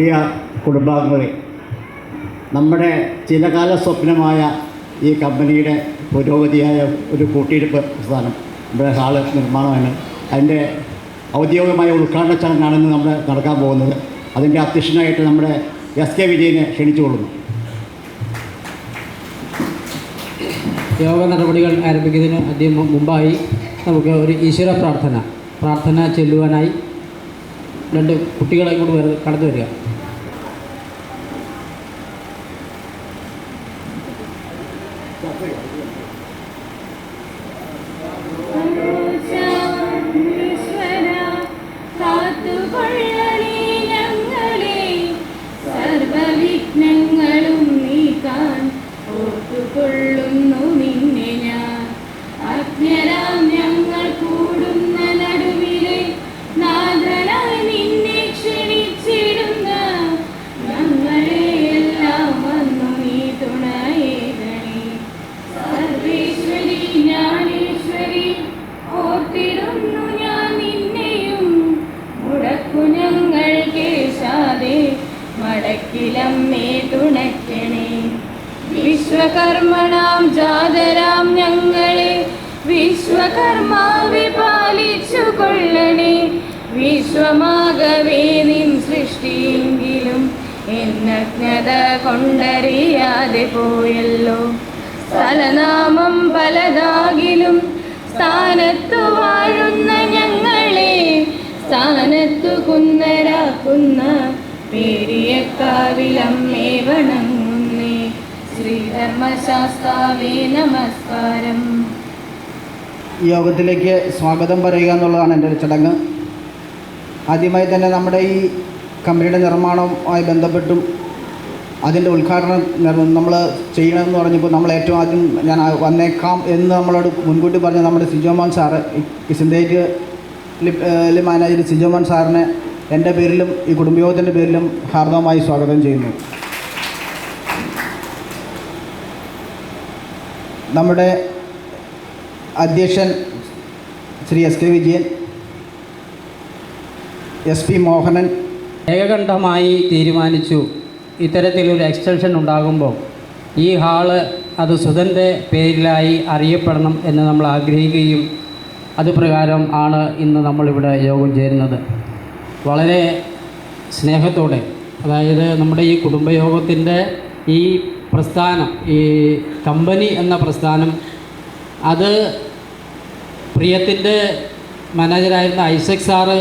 പ്രിയ കുടുംബാംഗങ്ങളെ. നമ്മുടെ ചിലകാല സ്വപ്നമായ ഈ കമ്പനിയുടെ പുരോഗതിയായ ഒരു കൂട്ടിയിരുപ്പ് പ്രസ്ഥാനം നമ്മുടെ ഹാൾ നിർമ്മാണമാണ്. അതിന്റെ ഔദ്യോഗികമായ ഉദ്ഘാടന ചടങ്ങാണ് ഇന്ന് നമ്മൾ നടക്കാൻ പോകുന്നത്. അതിന്റെ അധ്യക്ഷനായിട്ട് നമ്മുടെ എസ് കെ വിജയനെ ക്ഷണിച്ചുകൊള്ളുന്നു. യോഗ നടപടികൾ ആരംഭിക്കുന്നതിന് ആദ്യം മുമ്പായി നമുക്ക് ഒരു ഈശ്വര പ്രാർത്ഥന പ്രാർത്ഥന ചെല്ലുവാനായി രണ്ട് കുട്ടികളെ കൂടി കടന്നു വരിക. സർവവിഘ്നങ്ങളും നീക്കാൻ ഓർത്തുകൊള്ളുന്നു നിന്നെ ഞാൻ. അജ്ഞരാം മടക്കിലമ്മേ തുണയ്ക്കണേ വിശ്വകർമ്മണാം ജാതരാം ഞങ്ങളെ. വിശ്വകർമാവി പാലിച്ചു കൊള്ളണേ. വിശ്വമാകവേ നിൻ സൃഷ്ടിയെങ്കിലും എന്നജ്ഞത കൊണ്ടറിയാതെ പോയല്ലോ. സ്ഥലനാമം പലതാകിലും സ്ഥാനത്തു വാഴുന്ന ഞങ്ങളെ. സ്ഥാനത്തു കുന്നരാക്കുന്ന പേരിയക്കാവിലമ്മേ വണങ്ങുന്നേ ശ്രീധർമ്മശാസ്താവേ നമസ്കാരം. യോഗത്തിലേക്ക് സ്വാഗതം പറയുക എന്നുള്ളതാണ് എന്റെ ഒരു ചടങ്ങ്. ആദ്യമായി തന്നെ നമ്മുടെ ഈ കമ്പനിയുടെ നിർമ്മാണവുമായി ബന്ധപ്പെട്ടും അതിന്റെ ഉദ്ഘാടനം നമ്മൾ ചെയ്യണമെന്ന് പറഞ്ഞപ്പോൾ നമ്മൾ ഏറ്റവും ആദ്യം ഞാൻ വന്നേക്കാം എന്ന് നമ്മളോട് മുൻകൂട്ടി പറഞ്ഞ നമ്മുടെ സിജോമോൻ സാറ് ൽ മാനേജർ സിജോമോൻ സാറിനെ എന്റെ പേരിലും ഈ കുടുംബയോഗത്തിന്റെ പേരിലും ഹാർദവമായി സ്വാഗതം ചെയ്യുന്നു. നമ്മുടെ അധ്യക്ഷൻ Shri S K Vijayan S P Mohanan ഏകകണ്ഠമായി തീരുമാനിച്ചു. ഇത്തരത്തിലൊരു എക്സ്റ്റൻഷൻ ഉണ്ടാകുമ്പോൾ ഈ ഹാൾ അത് സുധന്റെ പേരിലായി അറിയപ്പെടണം എന്ന് നമ്മൾ ആഗ്രഹിക്കുകയും അതുപ്രകാരം ആണ് ഇന്ന് നമ്മളിവിടെ യോഗം ചേരുന്നത്. വളരെ സ്നേഹത്തോടെ അതായത് നമ്മുടെ ഈ കുടുംബയോഗത്തിന്റെ ഈ പ്രസ്ഥാനം ഈ കമ്പനി എന്ന പ്രസ്ഥാനം അത് പ്രിയത്തിന്റെ മാനേജരായിരുന്ന ഐസക് സാറ്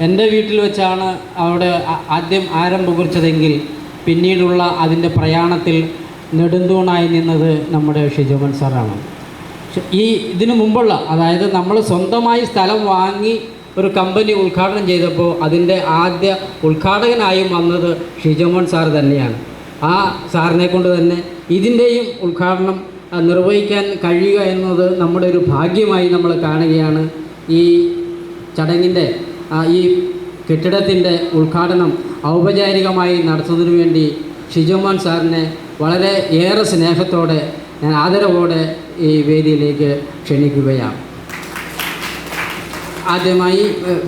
എന്റെ വീട്ടിൽ വെച്ചാണ് അവിടെ ആദ്യം ആരംഭം കുറിച്ചതെങ്കിൽ പിന്നീടുള്ള അതിന്റെ പ്രയാണത്തിൽ നെടുന്തൂണായി നിന്നത് നമ്മുടെ ഷിജോമൻ സാറാണ്. ഈ ഇതിനു മുമ്പുള്ള അതായത് നമ്മൾ സ്വന്തമായി സ്ഥലം വാങ്ങി ഒരു കമ്പനി ഉദ്ഘാടനം ചെയ്തപ്പോൾ അതിന്റെ ആദ്യ ഉദ്ഘാടകനായും വന്നത് ഷിജമോൻ സാർ തന്നെയാണ്. ആ സാറിനെ കൊണ്ട് തന്നെ ഇതിന്റെയും ഉദ്ഘാടനം നിർവഹിക്കാൻ കഴിയുക എന്നത് നമ്മുടെ ഒരു ഭാഗ്യമായി നമ്മൾ കാണുകയാണ്. ഈ ചടങ്ങിന്റെ ഈ കെട്ടിടത്തിന്റെ ഉദ്ഘാടനം ഔപചാരികമായി നടത്തുന്നതിനു വേണ്ടി ഷിജോമോൻ സാറിനെ വളരെ ഏറെ സ്നേഹത്തോടെ ഞാൻ ആദരവോടെ ഈ വേദിയിലേക്ക് ക്ഷണിക്കുകയാണ്. ആദ്യമായി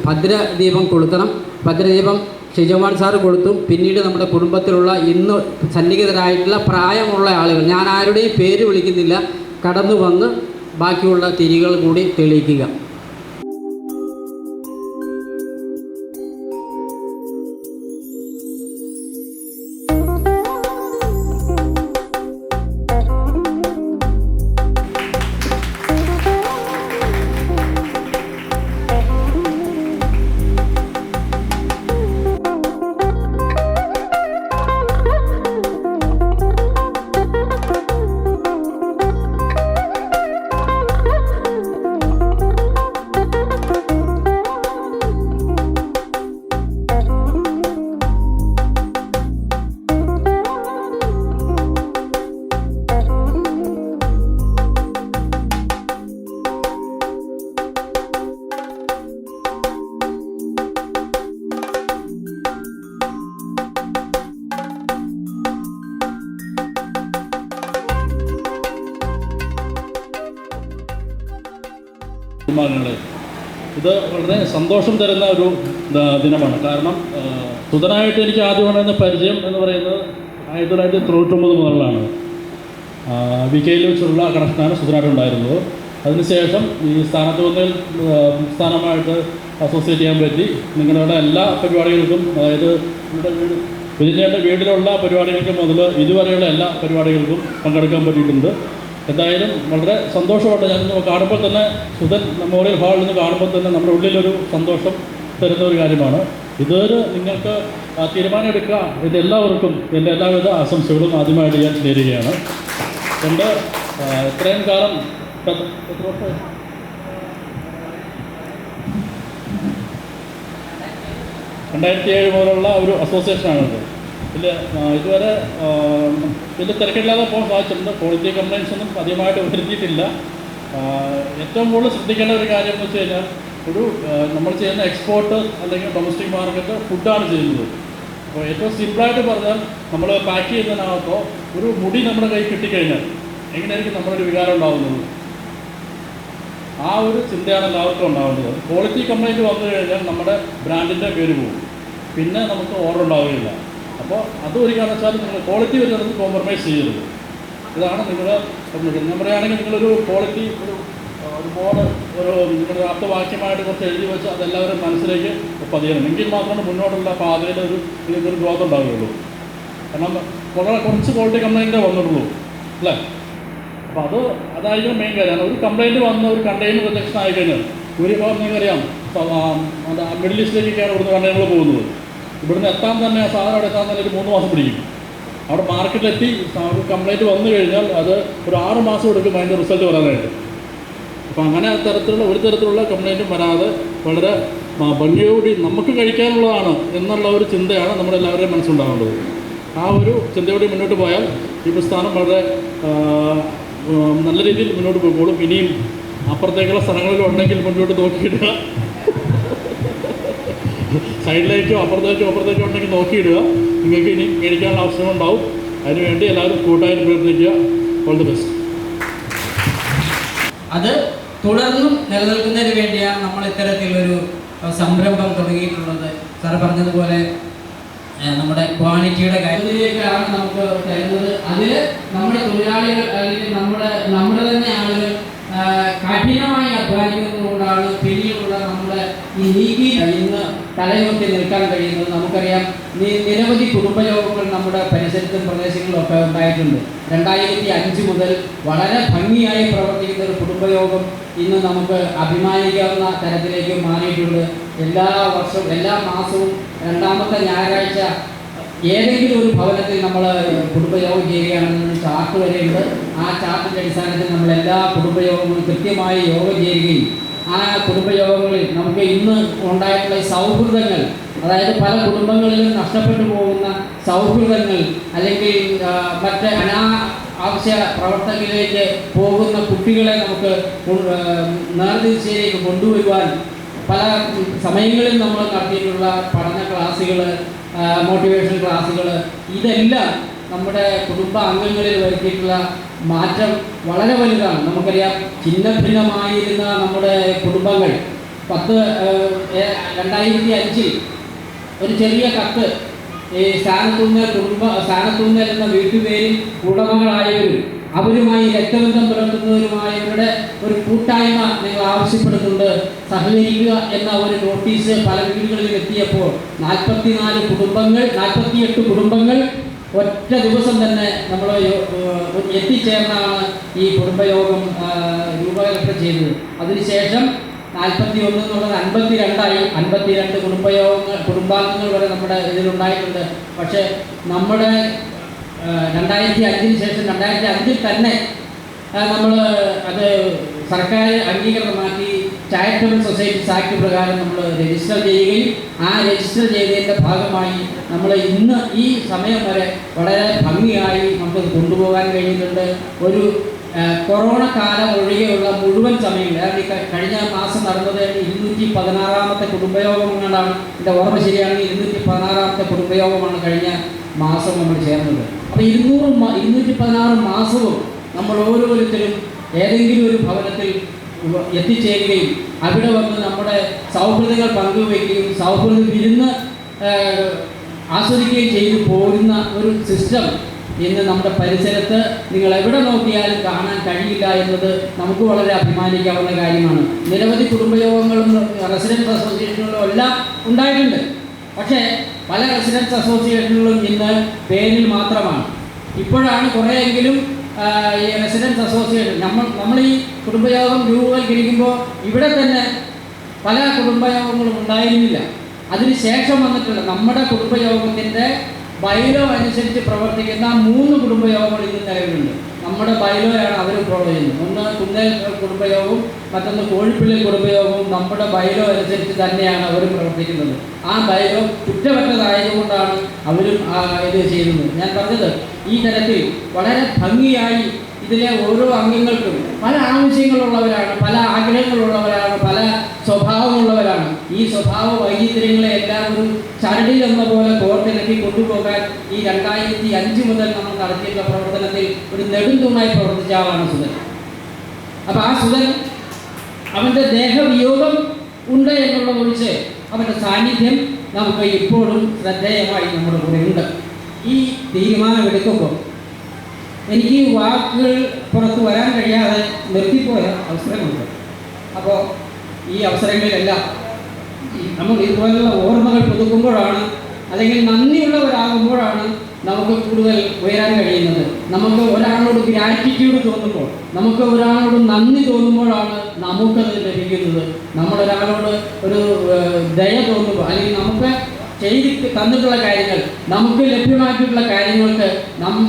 ഭദ്രദീപം കൊളുത്തണം. ഭദ്രദീപം ഷിജുമാൻ സാറ് കൊടുത്തു പിന്നീട് നമ്മുടെ കുടുംബത്തിലുള്ള ഇന്ന് സന്നിഹിതരായിട്ടുള്ള പ്രായമുള്ള ആളുകൾ ഞാൻ ആരുടെയും പേര് വിളിക്കുന്നില്ല. കടന്നു വന്ന് ബാക്കിയുള്ള തിരികൾ കൂടി തെളിയിക്കുക. ഇത് വളരെ സന്തോഷം തരുന്ന ഒരു ദിനമാണ്. കാരണം സുതനായിട്ട് എനിക്ക് ആദ്യമാണ് പരിചയം എന്ന് പറയുന്നത് ആയിരത്തി തൊള്ളായിരത്തി തൊണ്ണൂറ്റൊമ്പത് മുതലാണ്. വി കെയിൽ വെച്ചുള്ള കണക്ഷനാണ് സുധനായിട്ട് ഉണ്ടായിരുന്നത്. അതിനുശേഷം ഈ സ്ഥാനത്ത് വന്നതിൽ സ്ഥാനമായിട്ട് അസോസിയേറ്റ് ചെയ്യാൻ പറ്റി. നിങ്ങളുടെ എല്ലാ പരിപാടികൾക്കും അതായത് നിങ്ങളുടെ വീട് വിജയന്റെ വീട്ടിലുള്ള പരിപാടികൾക്ക് മുതൽ ഇതുവരെയുള്ള എല്ലാ പരിപാടികൾക്കും പങ്കെടുക്കാൻ പറ്റിയിട്ടുണ്ട്. എന്തായാലും വളരെ സന്തോഷമുണ്ട് ഞാൻ കാണുമ്പോൾ തന്നെ സുധൻ മെമ്മോറിയൽ ഹാളിൽ നിന്ന് കാണുമ്പോൾ തന്നെ നമ്മുടെ ഉള്ളിലൊരു സന്തോഷം തരുന്ന ഒരു കാര്യമാണ്. ഇതൊരു നിങ്ങൾക്ക് തീരുമാനമെടുക്കുക എന്റെ എല്ലാവർക്കും എന്റെ എല്ലാവിധ ആശംസകളും ആദ്യമായിട്ട് ഞാൻ നേരുകയാണ്. ആ, ഇത്രയും കാലം? രണ്ടായിരത്തി ഏഴ് മുതലുള്ള ഒരു അസോസിയേഷനാണിത് ഇതിൽ ഇതുവരെ വലിയ തിരക്കില്ലാതെ പോകാൻ സാധിച്ചിട്ടുണ്ട് ക്വാളിറ്റി കംപ്ലയിൻസ് ഒന്നും അധികമായിട്ട് വരുത്തിയിട്ടില്ല. ഏറ്റവും കൂടുതൽ ശ്രദ്ധിക്കേണ്ട ഒരു കാര്യം എന്ന് വെച്ച് കഴിഞ്ഞാൽ ഒരു നമ്മൾ ചെയ്യുന്ന എക്സ്പോർട്ട് അല്ലെങ്കിൽ ഡൊമസ്റ്റിക് മാർക്കറ്റ് ഫുഡാണ് ചെയ്യുന്നത്. അപ്പോൾ ഏറ്റവും സിമ്പിളായിട്ട് പറഞ്ഞാൽ നമ്മൾ പാക്ക് ചെയ്യുന്നതിനകത്തോ ഒരു മുടി നമ്മുടെ കയ്യിൽ കിട്ടിക്കഴിഞ്ഞാൽ എങ്ങനെയായിരിക്കും നമ്മളൊരു വികാരം ഉണ്ടാകുന്നത് ആ ഒരു ചിന്തയാണ് എല്ലാവർക്കും ഉണ്ടാവേണ്ടത്. ക്വാളിറ്റി കംപ്ലൈന്റ് വന്നു കഴിഞ്ഞാൽ നമ്മുടെ ബ്രാൻഡിന്റെ പേര് പോകും. പിന്നെ നമുക്ക് ഓർഡർ ഉണ്ടാവുകയില്ല. അപ്പോൾ അത് ഒരു കാരണവശാലും നിങ്ങൾ ക്വാളിറ്റി വരുന്നത് കോംപ്രമൈസ് ചെയ്യരുത്. ഇതാണ് നിങ്ങൾ ഞാൻ പറയുകയാണെങ്കിൽ നിങ്ങളൊരു ക്വാളിറ്റി ഒരു ഒരു ബോർഡ് ഒരു നിങ്ങളുടെ അർത്ഥവാക്യമായിട്ട് കുറച്ച് എഴുതി വെച്ച് അതെല്ലാവരും മനസ്സിലേക്ക് പതിയണം. എങ്കിൽ മാത്രമാണ് മുന്നോട്ടുള്ള പാതയിൽ ഒരു നിങ്ങൾക്കൊരു ഗ്രോത്ത് ഉണ്ടാവുകയുള്ളൂ. കാരണം വളരെ കുറച്ച് ക്വാളിറ്റി കംപ്ലൈന്റേ വന്നിട്ടുള്ളൂ. അല്ലേ? അപ്പോൾ അത് അതായിരിക്കും മെയിൻ കാര്യം. ഒരു കംപ്ലൈന്റ് വന്ന ഒരു കണ്ടെയ്നർ റിജക്ഷൻ ആയി കഴിഞ്ഞാൽ ഭൂരിഭാഗം നിങ്ങൾക്കറിയാം മിഡിൽ ഈസ്റ്റിലേക്കൊക്കെയാണ് ഇവിടുന്ന് കണ്ടെയ്നറുകൾ പോകുന്നത്. ഇവിടുന്ന് എത്താൻ തന്നെ സാധനം അവിടെ എത്താൻ തന്നെ ഒരു മൂന്ന് മാസം പിടിക്കും. അവിടെ മാർക്കറ്റിലെത്തി കംപ്ലൈന്റ് വന്നു കഴിഞ്ഞാൽ അത് ഒരു ആറ് മാസം എടുക്കും അതിന്റെ റിസൾട്ട് വരാനായിട്ട്. അപ്പോൾ അങ്ങനെ തരത്തിലുള്ള ഒരു തരത്തിലുള്ള കംപ്ലൈന്റും വരാതെ വളരെ ഭംഗിയോടി നമുക്ക് കഴിക്കാനുള്ളതാണ് എന്നുള്ള ഒരു ചിന്തയാണ് നമ്മുടെ എല്ലാവരുടെയും മനസ്സിലുണ്ടാവേണ്ടത് ആ ഒരു ചിന്തയോടെ മുന്നോട്ട് പോയാൽ ഈ പ്രസ്ഥാനം വളരെ നല്ല രീതിയിൽ മുന്നോട്ട് പോയിക്കോളും ഇനിയും അപ്പുറത്തേക്കുള്ള സ്ഥലങ്ങളിലുണ്ടെങ്കിൽ മുന്നോട്ട് നോക്കിയിടുക. സൈഡിലേക്കോ അപ്പുറത്തേക്കോ അപ്പുറത്തേക്കോ ഉണ്ടെങ്കിൽ നോക്കിയിടുക. നിങ്ങൾക്ക് ഇനി മേടിക്കാനുള്ള അവസരം ഉണ്ടാവും. അതിനുവേണ്ടി എല്ലാവരും കൂട്ടായിട്ട് പ്രയത്നിക്കുക ഓൾ ദി ബെസ്റ്റ് അത് തുടർന്നും നിലനിൽക്കുന്നതിന് വേണ്ടിയാണ് നമ്മൾ ഇത്തരത്തിലൊരു സംരംഭം തുടങ്ങിയിട്ടുള്ളത്. സാർ പറഞ്ഞതുപോലെ നമ്മുടെ ക്വാളിറ്റിയുടെ കാര്യത്തിലേക്കാണ് നമുക്ക് തരുന്നത് അതിൽ നമ്മുടെ തൊഴിലാളികൾ അല്ലെങ്കിൽ നമ്മുടെ നമ്മുടെ തന്നെ ആളുകൾ കഠിനമായി അധ്വാനിക്കുന്നതുകൊണ്ടാണ് പിന്നീടുള്ള നമ്മുടെ ഈ നീക്കി ഇന്ന് തലയുയർത്തി നിൽക്കാൻ കഴിയുന്നത് നമുക്കറിയാം. നിരവധി കുടുംബയോഗങ്ങൾ നമ്മുടെ പരിസരത്തും പ്രദേശങ്ങളിലൊക്കെ ഉണ്ടായിട്ടുണ്ട്. രണ്ടായിരത്തി അഞ്ച് മുതൽ വളരെ ഭംഗിയായി പ്രവർത്തിക്കുന്ന ഒരു കുടുംബയോഗം ഇന്ന് നമുക്ക് അഭിമാനിക്കാവുന്ന തരത്തിലേക്ക് മാറിയിട്ടുണ്ട്. എല്ലാ വർഷവും എല്ലാ മാസവും രണ്ടാമത്തെ ഞായറാഴ്ച ഏതെങ്കിലും ഒരു ഭവനത്തിൽ നമ്മൾ കുടുംബയോഗം ചെയ്യുകയാണെന്ന് ചാർട്ട് വരെയുണ്ട്. ആ ചാർട്ടിന്റെ അടിസ്ഥാനത്തിൽ നമ്മൾ എല്ലാ കുടുംബയോഗങ്ങളും കൃത്യമായി യോഗം ചെയ്യുകയും ആ കുടുംബയോഗങ്ങളിൽ നമുക്ക് ഇന്ന് ഉണ്ടായിട്ടുള്ള സൗഹൃദങ്ങൾ അതായത് പല കുടുംബങ്ങളിലും നഷ്ടപ്പെട്ടു പോകുന്ന സൗഹൃദങ്ങൾ അല്ലെങ്കിൽ മറ്റ് അനാ ആവശ്യ പ്രവർത്തനങ്ങളിലേക്ക് പോകുന്ന കുട്ടികളെ നമുക്ക് നേർദിശയിലേക്ക് കൊണ്ടുവരുവാൻ പല സമയങ്ങളിൽ നമ്മൾ നടത്തിയിട്ടുള്ള പഠന ക്ലാസ്സുകൾ മോട്ടിവേഷൻ ക്ലാസ്സുകൾ ഇതെല്ലാം നമ്മുടെ കുടുംബ അംഗങ്ങളിൽ വരുത്തിയിട്ടുള്ള മാറ്റം വളരെ വലുതാണ്. നമുക്കറിയാം ഛിന്ന ഭിന്നമായിരുന്ന നമ്മുടെ കുടുംബങ്ങൾ പത്ത് രണ്ടായിരത്തി അഞ്ചിൽ ഒരു ചെറിയ കത്ത് ഈ സ്ഥാനത്തുനിന്ന് കുടുംബ സ്ഥാനത്തുനിന്ന് എന്ന വീട്ടുപേരിൽ ഉടമകളായവരും അവരുമായി രക്തബന്ധം പുലർത്തുന്നവരുമായവരുടെ ഒരു കൂട്ടായ്മ നിങ്ങൾ ആവശ്യപ്പെടുന്നുണ്ട്. സഹകരിക്കുക എന്ന ഒരു നോട്ടീസ് പല വീടുകളിൽ എത്തിയപ്പോൾ നാൽപ്പത്തിനാല് കുടുംബങ്ങൾ നാൽപ്പത്തിയെട്ട് കുടുംബങ്ങൾ ഒറ്റ ദിവസം തന്നെ നമ്മൾ എത്തിച്ചേർന്നാണ് ഈ കുടുംബയോഗം രൂപകൽപ്പന ചെയ്തത്. അതിനുശേഷം നാൽപ്പത്തി ഒന്ന് എന്നുള്ളത് അൻപത്തി രണ്ടായി അൻപത്തി രണ്ട് കുടുംബയോഗങ്ങൾ കുടുംബാംഗങ്ങൾ വരെ നമ്മുടെ ഇതിലുണ്ടായിട്ടുണ്ട്. പക്ഷേ നമ്മുടെ രണ്ടായിരത്തി അഞ്ചിന് ശേഷം രണ്ടായിരത്തി അഞ്ചിൽ തന്നെ നമ്മൾ അത് സർക്കാർ അംഗീകൃതമാക്കി ചാരിറ്റബിൾ സൊസൈറ്റീസ് ആക്ട് പ്രകാരം നമ്മൾ രജിസ്റ്റർ ചെയ്യുകയും ആ രജിസ്റ്റർ ചെയ്തതിന്റെ ഭാഗമായി നമ്മൾ ഇന്ന് ഈ സമയം വരെ വളരെ ഭംഗിയായി നമുക്ക് കൊണ്ടുപോകാൻ കഴിയുന്നുണ്ട്. ഒരു കൊറോണ കാലം ഒഴികെയുള്ള മുഴുവൻ സമയങ്ങളിൽ അതായത് കഴിഞ്ഞ മാസം നടന്നത് ഇരുന്നൂറ്റി പതിനാറാമത്തെ കുടുംബയോഗം എന്നാണ് എന്റെ ഓർമ്മ ശരിയാണെങ്കിൽ ഇരുന്നൂറ്റി പതിനാറാമത്തെ കുടുംബയോഗമാണ് കഴിഞ്ഞ മാസം നമ്മൾ ചേർന്നത്. അപ്പോൾ ഇരുന്നൂറ് ഇരുന്നൂറ്റി പതിനാറ് മാസവും നമ്മൾ ഓരോരുത്തരും ഏതെങ്കിലും ഒരു ഭവനത്തിൽ എത്തിച്ചേരുകയും അവിടെ വന്ന് നമ്മുടെ സൗഹൃദങ്ങൾ പങ്കുവയ്ക്കുകയും സൗഹൃദം വിരുന്ന് ആസ്വദിക്കുകയും ചെയ്തു പോരുന്ന ഒരു സിസ്റ്റം ഇന്ന് നമ്മുടെ പരിസരത്ത് നിങ്ങൾ എവിടെ നോക്കിയാലും കാണാൻ കഴിയില്ല എന്നത് നമുക്ക് വളരെ അഭിമാനിക്കാവുന്ന കാര്യമാണ്. നിരവധി കുടുംബയോഗങ്ങളും റെസിഡൻസ് അസോസിയേഷനുകളും എല്ലാം ഉണ്ടായിട്ടുണ്ട്. പക്ഷേ പല റെസിഡൻസ് അസോസിയേഷനുകളും ഇന്ന് പേരിൽ മാത്രമാണ്. ഇപ്പോഴാണ് കുറേയെങ്കിലും റെസിഡൻസ് അസോസിയേഷൻ നമ്മൾ നമ്മൾ ഈ കുടുംബയോഗം രൂപവൽക്കരിക്കുമ്പോൾ ഇവിടെ തന്നെ പല കുടുംബയോഗങ്ങളും ഉണ്ടായിരുന്നില്ല. അതിനുശേഷം വന്നിട്ടുള്ള നമ്മുടെ കുടുംബയോഗത്തിന്റെ ബൈലോ അനുസരിച്ച് പ്രവർത്തിക്കുന്ന മൂന്ന് കുടുംബയോഗങ്ങൾ ഇന്ന് നിലവിലുണ്ട് നമ്മുടെ ബൈലോയാണ് അവർ ഫോളോ ചെയ്യുന്നത്. ഒന്ന് കുന്നേൽ കുടുംബയോഗവും മറ്റൊന്ന് കോഴിപ്പിള്ളി കുടുംബയോഗവും നമ്മുടെ ബൈലോ അനുസരിച്ച് തന്നെയാണ് അവർ പ്രവർത്തിക്കുന്നത്. ആ ബൈലോ കുറ്റമറ്റതായതുകൊണ്ടാണ് അവരും ഇത് ചെയ്യുന്നത്. ഞാൻ പറഞ്ഞത് ഈ തരത്തിൽ വളരെ ഭംഗിയായി ഇതിലെ ഓരോ അംഗങ്ങൾക്കും പല ആവശ്യങ്ങളുള്ളവരാണ് പല ആഗ്രഹങ്ങളുള്ളവരാണ് പല സ്വഭാവമുള്ളവരാണ് ഈ സ്വഭാവ വൈചിത്ര്യങ്ങളെ എല്ലാം ഒരു ചരടിൽ എന്ന പോലെ കോർത്തിണക്കി കൊണ്ടുപോകാൻ ഈ രണ്ടായിരത്തി അഞ്ച് മുതൽ നമ്മൾ നടത്തിയിട്ടുള്ള പ്രവർത്തനത്തിൽ ഒരു നെടുന്തൂണായി പ്രവർത്തിച്ച ആളാണ് സുധൻ. അപ്പം ആ സുധൻ അവന്റെ ദേഹവിയോഗം ഉണ്ട് എന്നുള്ള ഒഴിച്ച് അവന്റെ സാന്നിധ്യം നമുക്ക് ഇപ്പോഴും ശ്രദ്ധേയമായി നമ്മുടെ കൂടെ ഉണ്ട്. ഈ തീരുമാനമെടുക്കുമ്പോൾ എനിക്ക് വാക്കുകൾ പുറത്ത് വരാൻ കഴിയാതെ നിർത്തിപ്പോയ അവസരമുണ്ട്. അപ്പോൾ ഈ അവസരങ്ങളിലെല്ലാം നമ്മൾ ഇതുപോലുള്ള ഓർമ്മകൾ പുതുക്കുമ്പോഴാണ് അല്ലെങ്കിൽ നന്ദിയുള്ളവരാകുമ്പോഴാണ് നമുക്ക് കൂടുതൽ ഉയരാൻ കഴിയുന്നത്. നമുക്ക് ഒരാളോട് ഗ്രാറ്റിറ്റ്യൂഡ് തോന്നുമ്പോൾ നമുക്ക് ഒരാളോട് നന്ദി തോന്നുമ്പോഴാണ് നമുക്കത് ലഭിക്കുന്നത്. നമ്മളൊരാളോട് ഒരു ദയ തോന്നുമ്പോൾ അല്ലെങ്കിൽ നമുക്ക് ചെയ്തി തന്നിട്ടുള്ള കാര്യങ്ങൾ നമുക്ക് ലഭ്യമാക്കിയിട്ടുള്ള കാര്യങ്ങൾക്ക്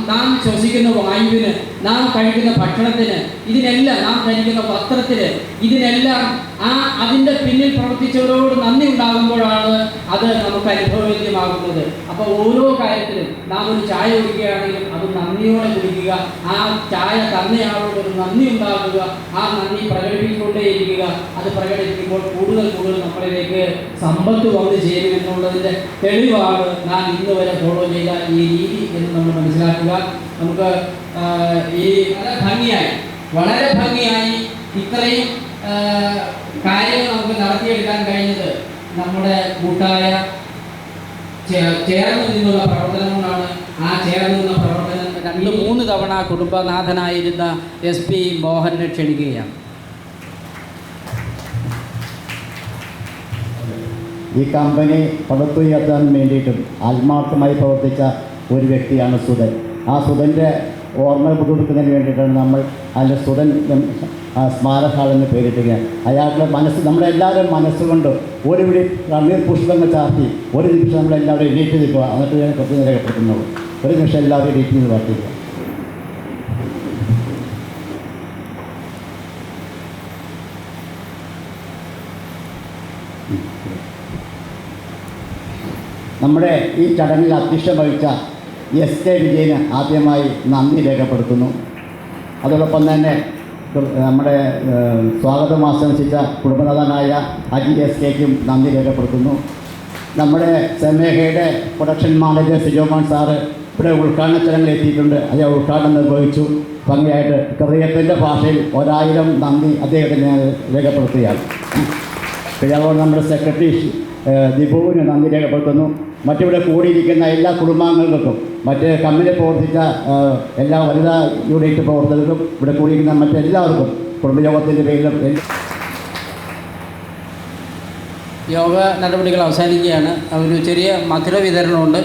നാം ശ്വസിക്കുന്ന വായുവിന് നാം കഴിക്കുന്ന ഭക്ഷണത്തിന് ഇതിനെല്ലാം നാം ധരിക്കുന്ന വസ്ത്രത്തിന് ഇതിനെല്ലാം ആ അതിന്റെ പിന്നിൽ പ്രവർത്തിച്ചവരോട് നന്ദി ഉണ്ടാകുമ്പോഴാണ് അത് നമുക്ക് അനുഭവവേദ്യമാകുന്നത് അപ്പോൾ ഓരോ കാര്യത്തിലും നാം ഒരു ചായ കുടിക്കുകയാണെങ്കിലും അത് നന്ദിയോടെ കുടിക്കുക ആ ചായ തന്നയാളോട് ഒരു നന്ദി ഉണ്ടാകുക ആ നന്ദി പ്രകടിപ്പിക്കൊണ്ടേയിരിക്കുക അത് പ്രകടിപ്പിക്കുമ്പോൾ കൂടുതൽ കൂടുതൽ നമ്മളിലേക്ക് സമ്പത്ത് വന്നു ചേരും എന്നുള്ളതിന്റെ തെളിവാണ് നാം ഇന്ന് വരെ ഫോളോ ചെയ്ത ഈ രീതി എന്ന് നമ്മൾ മനസ്സിലാക്കുക. നമുക്ക് ഈ വളരെ ഭംഗിയായി വളരെ ഭംഗിയായി ഇത്രയും കാര്യങ്ങൾ നമുക്ക് നടത്തിയെടുക്കാൻ കഴിഞ്ഞത് നമ്മുടെ കൂട്ടായ ചേർന്ന് നിന്നുള്ള പ്രവർത്തനം കൊണ്ടാണ്. ആ ചേർന്ന് നിന്ന പ്രവർത്തനം രണ്ട് മൂന്ന് തവണ കുടുംബനാഥനായിരുന്ന എസ് പി മോഹനെ ക്ഷണിക്കുകയാണ്. ഈ കമ്പനി പടുത്തുയർത്താൻ വേണ്ടിയിട്ടും ആത്മാർത്ഥമായി പ്രവർത്തിച്ച ഒരു വ്യക്തിയാണ് സുധൻ. ആ സുധന്റെ ഓർമ്മ കൊടുക്കുന്നതിന് വേണ്ടിയിട്ടാണ് നമ്മൾ അതിന്റെ സുധൻ സ്മാരകഹാൾ എന്ന് അയാളുടെ മനസ്സ് നമ്മുടെ നമ്മളെല്ലാവരും മനസ്സുകൊണ്ട് ഒരു പിടി കണ്ണീർ പുഷ്പങ്ങൾ ചാർത്തി ഒരു നിമിഷം നമ്മളെല്ലാവരും എണീറ്റ് നിൽക്കുക. എന്നിട്ട് ഞാൻ കുറച്ച് രേഖപ്പെടുത്തുന്നുള്ളൂ. ഒരു നിമിഷം എല്ലാവരും എണീറ്റ് നിന്ന് പ്രാർത്ഥിക്കുക. നമ്മുടെ ഈ ചടങ്ങിൽ അധ്യക്ഷം വഹിച്ച എസ് കെ വിജയന് ആദ്യമായി നന്ദി രേഖപ്പെടുത്തുന്നു. അതോടൊപ്പം തന്നെ നമ്മുടെ സ്വാഗതം ആശംസിച്ച കുടുംബനാഥനായ അജി എസ് കെക്കും നന്ദി രേഖപ്പെടുത്തുന്നു. നമ്മുടെ സെമേഹയുടെ പ്രൊഡക്ഷൻ മാനേജർ സിജോമാൻ സാറ് ഇവിടെ ഉദ്ഘാടന ചടങ്ങിൽ എത്തിയിട്ടുണ്ട്. അദ്ദേഹം ഉദ്ഘാടനം നിർവഹിച്ചു. ഭംഗിയായിട്ട് ഹൃദയത്തിന്റെ ഭാഷയിൽ ഒരായിരം നന്ദി അദ്ദേഹത്തിന് ഞാൻ രേഖപ്പെടുത്തുകയാണ്. പിന്നെ അതുപോലെ നമ്മുടെ സെക്രട്ടറി ദിപുവിന് നന്ദി രേഖപ്പെടുത്തുന്നു. മറ്റിവിടെ കൂടിയിരിക്കുന്ന എല്ലാ കുടുംബാംഗങ്ങൾക്കും മറ്റ് കമ്പനി പ്രവർത്തിച്ച എല്ലാ വനിതാ യൂണിറ്റ് പ്രവർത്തകർക്കും ഇവിടെ കൂടിയിരിക്കുന്ന മറ്റെല്ലാവർക്കും കുടുംബയോഗത്തിന്റെ പേരിലും യോഗ നടപടികൾ അവസാനിക്കുകയാണ്. ഒരു ചെറിയ മധുര വിതരണമുണ്ട്.